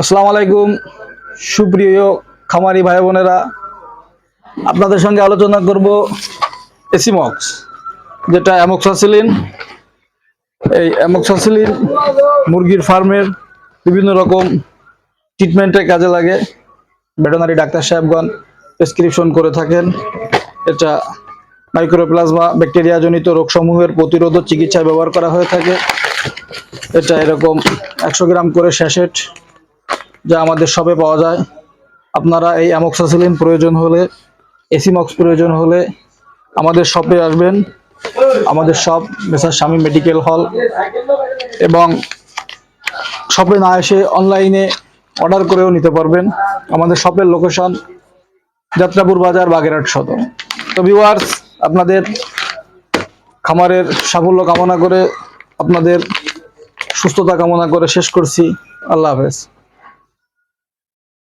আসসালামু আলাইকুম, সুপ্রিয় খামারি ভাই বোনেরা। আপনাদের সঙ্গে আলোচনা করব এসিমক্স যেটা অ্যামোক্সাসিলিন এই অ্যামোক্সাসিলিন মুরগির ফার্মের বিভিন্ন রকম ট্রিটমেন্টে কাজে লাগে। ভেটেনারি ডাক্তার সাহেবগণ প্রেসক্রিপশন করে থাকেন। এটা মাইক্রোপ্লাজমা ব্যাকটেরিয়াজনিত রোগসমূহের প্রতিরোধ চিকিৎসায় ব্যবহার করা হয়ে থাকে। এটা এরকম একশো গ্রাম করে স্যাশেট যা আমাদের শপে পাওয়া যায়। আপনারা এই অ্যামোক্সাসিলিন প্রয়োজন হলে, এসিমক্স প্রয়োজন হলে আমাদের শপে আসবেন। আমাদের শপ মেসার স্বামী মেডিকেল হল এবং শপে না এসে অনলাইনে অর্ডার করেও নিতে পারবেন। আমাদের শপের লোকেশন যাত্রাপুর বাজার, বাগেরহাট সদর। তো ভিউয়ার্স আপনাদের খামারের সাফল্য কামনা করে আপনাদের সুস্থতা কামনা করে শেষ করছি। আল্লাহ হাফেজ।